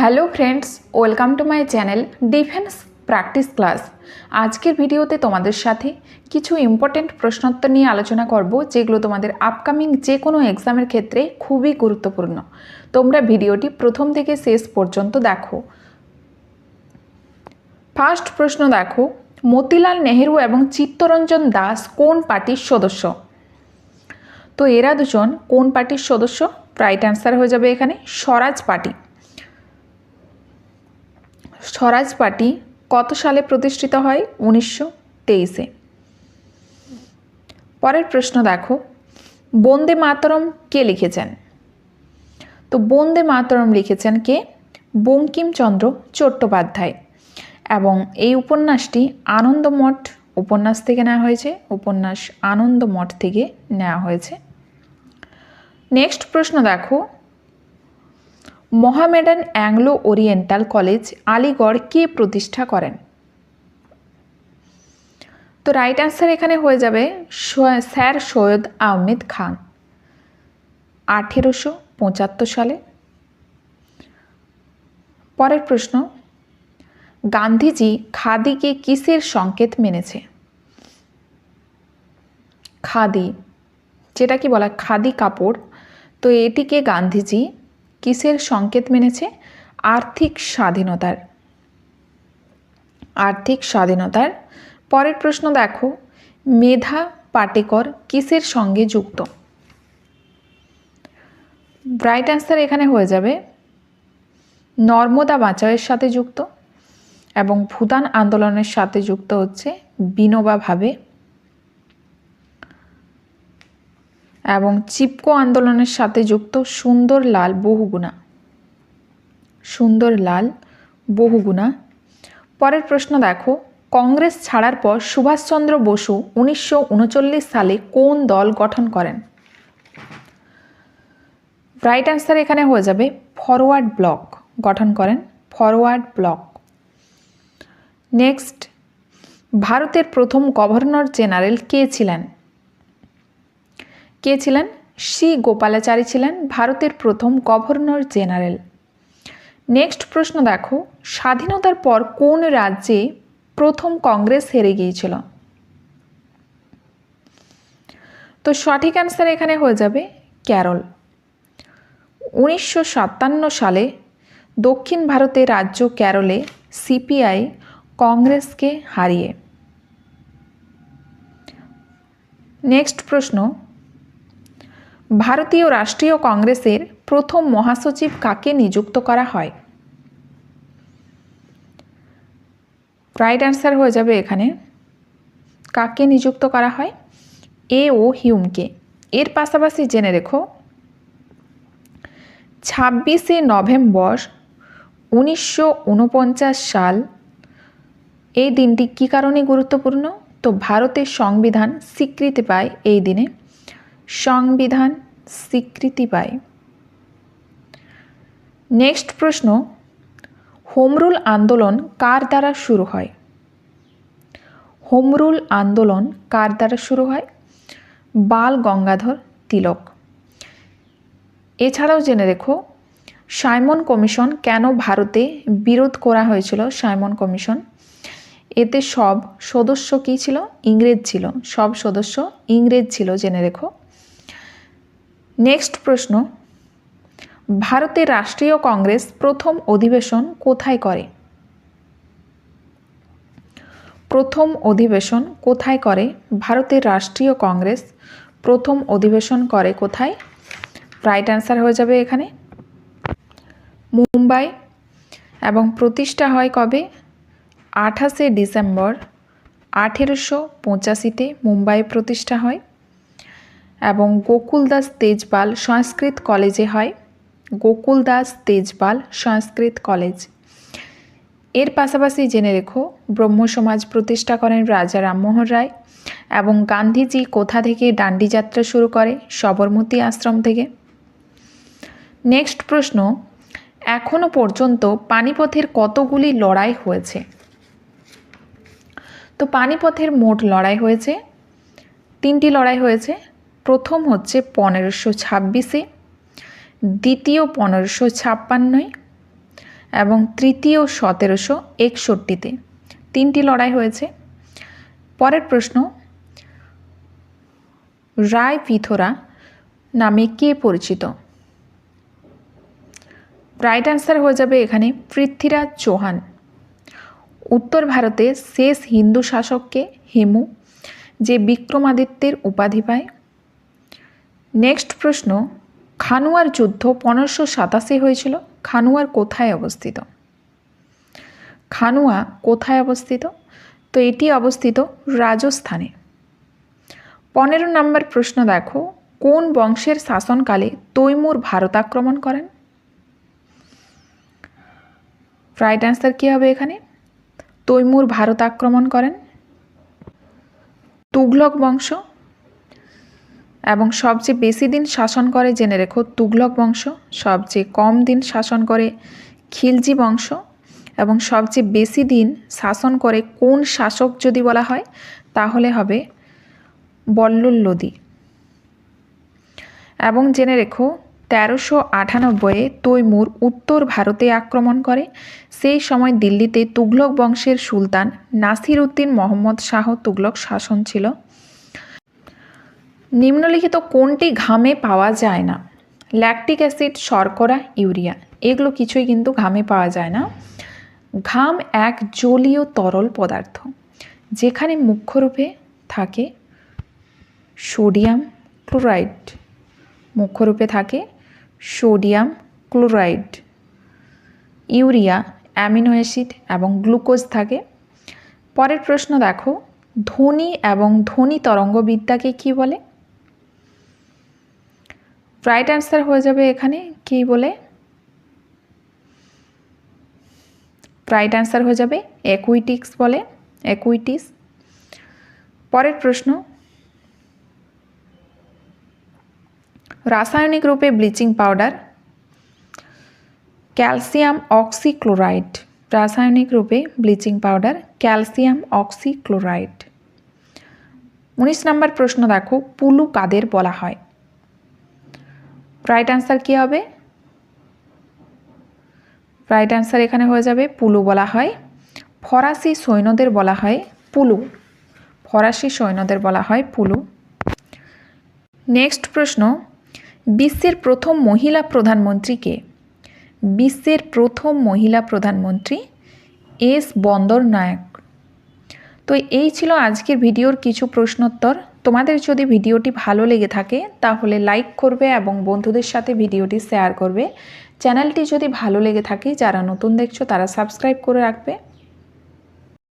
Hello friends welcome to my channel defence practice class আজকের ভিডিওতে তোমাদের সাথে কিছু ইম্পর্টেন্ট প্রশ্নোত্তর নিয়ে আলোচনা করব, যেগুলো তোমাদের আপকামিং যে কোনো এক্সামের ক্ষেত্রে খুবই গুরুত্বপূর্ণ। তোমরা ভিডিওটি প্রথম থেকে শেষ পর্যন্ত দেখো। ফার্স্ট প্রশ্ন দেখো, মতিলাল নেহেরু এবং চিত্তরঞ্জন দাস কোন পার্টির সদস্য? তো এরা দুজন কোন পার্টির সদস্য? রাইট অ্যান্সার হয়ে যাবে এখানে, স্বরাজ পার্টি। স্বরাজ পার্টি কত সালে প্রতিষ্ঠিত হয়? উনিশশো তেইশে। পরের প্রশ্ন দেখো। বন্দে মাতরম কে লিখেছেন? তো বন্দে মাতরম লিখেছেন কে? বঙ্কিমচন্দ্র চট্টোপাধ্যায়। এবং এই উপন্যাসটি আনন্দমঠ উপন্যাস থেকে নেওয়া হয়েছে, উপন্যাস আনন্দমঠ থেকে নেওয়া হয়েছে। নেক্সট প্রশ্ন দেখো। Mohammedan Anglo Oriental college, Aligarh কে প্রতিষ্ঠা করেন? তো রাইট অ্যান্সার এখানে হয়ে যাবে স্যার সৈয়দ আহমেদ খান। আঠেরোশো পঁচাত্তর সালে। পরের প্রশ্ন, গান্ধীজি খাদিকে কিসের সংকেত মেনেছে? খাদি। যেটা কি বলা, খাদি কাপড়। তো এটিকে গান্ধীজি কিসের সংকেত মেনেছে? আর্থিক স্বাধীনতার। আর্থিক স্বাধীনতার? পরের প্রশ্ন দেখো। মেধা পাটেকর কিসের সঙ্গে যুক্ত? রাইট অ্যান্সার এখানে হয়ে যাবে। নর্মদা বাঁচাওয়ের সাথে যুক্ত এবং ভুটান আন্দোলনের সাথে যুক্ত হচ্ছে বিনোবা ভাবে। এবং চিপকো আন্দোলনের সাথে যুক্ত সুন্দর লাল বহুগুণা। সুন্দর লাল বহুগুণা। পরের প্রশ্ন দেখো, কংগ্রেস ছাড়ার পর সুভাষচন্দ্র বসু উনিশশো উনচল্লিশ সালে কোন দল গঠন করেন? রাইট অ্যান্সার এখানে হয়ে যাবে ফরওয়ার্ড ব্লক। গঠন করেন ফরওয়ার্ড ব্লক। নেক্সট, ভারতের প্রথম গভর্নর জেনারেল কে ছিলেন? কে ছিলেন? সি. গোপালাচারী ছিলেন ভারতের প্রথম গভর্নর জেনারেল। নেক্সট প্রশ্ন দেখো। স্বাধীনতার পর কোন রাজ্যে প্রথম কংগ্রেস হেরে গিয়েছিল? তো সঠিক অ্যান্সার এখানে হয়ে যাবে কেরল উনিশশো সালে দক্ষিণ ভারতের রাজ্য কেরলে সিপিআই কংগ্রেসকে হারিয়ে। নেক্সট প্রশ্ন। ভারতীয় রাষ্ট্রীয় কংগ্রেসের প্রথম মহাসচিব কাকে নিযুক্ত করা হয়? রাইট অ্যান্সার হয়ে যাবে এখানে। কাকে নিযুক্ত করা হয়? এ ও হিউমকে এর পাশাপাশি জেনে রেখো, ছাব্বিশে নভেম্বর উনিশশো উনপঞ্চাশ সাল এই দিনটি কী কারণে গুরুত্বপূর্ণ? তো ভারতের সংবিধান স্বীকৃতি পায় এই দিনে। সংবিধান স্বীকৃতি পায়। নেক্সট প্রশ্ন, হোমরুল আন্দোলন কার দ্বারা শুরু হয়? হোমরুল আন্দোলন কার দ্বারা শুরু হয়? বাল গঙ্গাধর তিলক। এছাড়াও জেনে রেখো, সাইমন কমিশন কেন ভারতে বিরোধ করা হয়েছিল? সাইমন কমিশন, এতে সব সদস্য কী ছিল? ইংরেজ ছিল। সব সদস্য ইংরেজ ছিল, জেনে রেখো। নেক্সট প্রশ্ন, ভারতের রাষ্ট্রীয় কংগ্রেস প্রথম অধিবেশন কোথায় করে? প্রথম অধিবেশন কোথায় করে? ভারতের রাষ্ট্রীয় কংগ্রেস প্রথম অধিবেশন করে কোথায়? রাইট অ্যান্সার হয়ে যাবে এখানে। মুম্বাই। এবং প্রতিষ্ঠা হয় কবে? আঠাশে ডিসেম্বর আঠেরোশো পঁচাশিতে মুম্বাই প্রতিষ্ঠা হয়। এবং গোকুল দাস তেজপাল সংস্কৃত কলেজে হয়। গোকুল দাস তেজপাল সংস্কৃত কলেজ। এর পাশাপাশি জেনে রেখো, ব্রহ্ম সমাজ প্রতিষ্ঠা করেন রাজা রামমোহন রায় এবং গান্ধীজি কোথা থেকে ডান্ডি যাত্রা শুরু করে, সবরমতী আশ্রম থেকে? নেক্সট প্রশ্ন এখনও পর্যন্ত পানিপথের কতগুলি লড়াই হয়েছে? তো পানিপথের মোট লড়াই হয়েছে, তিনটি লড়াই হয়েছে প্রথম হচ্ছে পনেরোশো ছাব্বিশে, দ্বিতীয় পনেরোশো ছাপ্পান্নয় এবং তৃতীয় সতেরোশো একষট্টিতে। তিনটি লড়াই হয়েছে। পরের প্রশ্ন, রায় পিথোরা নামে কে পরিচিত? রাইট অ্যান্সার হয়ে যাবে এখানে পৃথ্বীরাজ চৌহান। উত্তর ভারতে শেষ হিন্দু শাসককে হেমু, যে বিক্রমাদিত্যের উপাধি পায় নেক্সট প্রশ্ন, খানুয়ার যুদ্ধ পনেরোশো সাতাশি হয়েছিল, খানুয়ার কোথায় অবস্থিত? খানুয়া কোথায় অবস্থিত? তো এটি অবস্থিত রাজস্থানে। পনেরো নম্বর প্রশ্ন দেখো, কোন বংশের শাসনকালে তৈমুর ভারত আক্রমণ করেন? রাইট অ্যান্সার কী হবে এখানে? তৈমুর ভারত আক্রমণ করেন। তুঘলক বংশ এবং সবচেয়ে বেশি দিন শাসন করে, জেনে রেখো, তুঘলক বংশ, সবচেয়ে কম দিন শাসন করে খিলজি বংশ, এবং সবচেয়ে বেশি দিন শাসন করে কোন শাসক যদি বলা হয়, তাহলে হবে বল্লুল লোদি এবং জেনে রেখো, তেরোশো আটানব্বইয়ে তৈমুর উত্তর ভারতে আক্রমণ করে, সেই সময় দিল্লিতে তুঘলক বংশের সুলতান নাসির উদ্দিন মোহাম্মদ শাহ তুঘলক শাসন ছিল। নিম্নলিখিত কোনটি ঘামে পাওয়া যায় না? ল্যাকটিক অ্যাসিড শর্করা ইউরিয়া এগুলো কিছুই কিন্তু ঘামে পাওয়া যায় না। ঘাম এক জলীয় তরল পদার্থ, যেখানে মুখ্যরূপে থাকে সোডিয়াম ক্লোরাইড। মুখ্যরূপে থাকে sodium chloride. Urea, amino acid এবং গ্লুকোজ থাকে। পরের প্রশ্ন দেখো, ধ্বনি এবং ধ্বনি তরঙ্গবিদ্যাকে কি বলে? রাইট অ্যান্সার হয়ে যাবে এখানে, কি বলে? রাইট অ্যান্সার হয়ে যাবে অ্যাকুইটিক্স বলে অ্যাকুইটিস পরের প্রশ্ন, রাসায়নিক রূপে ব্লিচিং পাউডার ক্যালসিয়াম অক্সিক্লোরাইড রাসায়নিক রূপে ব্লিচিং পাউডার ক্যালসিয়াম অক্সিক্লোরাইড উনিশ নম্বর প্রশ্ন দেখো, পুলু কাদের বলা হয়? রাইট অ্যান্সার কী হবে? রাইট অ্যান্সার এখানে হয়ে যাবে পুলু বলা হয়। ফরাসি সৈন্যদের বলা হয় পুলু। ফরাসি সৈন্যদের বলা হয় পুলু। নেক্সট প্রশ্ন, বিশ্বের প্রথম মহিলা প্রধানমন্ত্রী কে? বিশ্বের প্রথম মহিলা প্রধানমন্ত্রী এস বন্দর নায়ক তো এই ছিল আজকের ভিডিওর কিছু প্রশ্নোত্তর। তোমাদের যদি ভিডিওটি ভালো লেগে থাকে, তাহলে লাইক করবে এবং বন্ধুদের সাথে ভিডিওটি শেয়ার করবে। চ্যানেলটি যদি ভালো লেগে থাকে, যারা নতুন দেখছ, তারা সাবস্ক্রাইব করে রাখবে।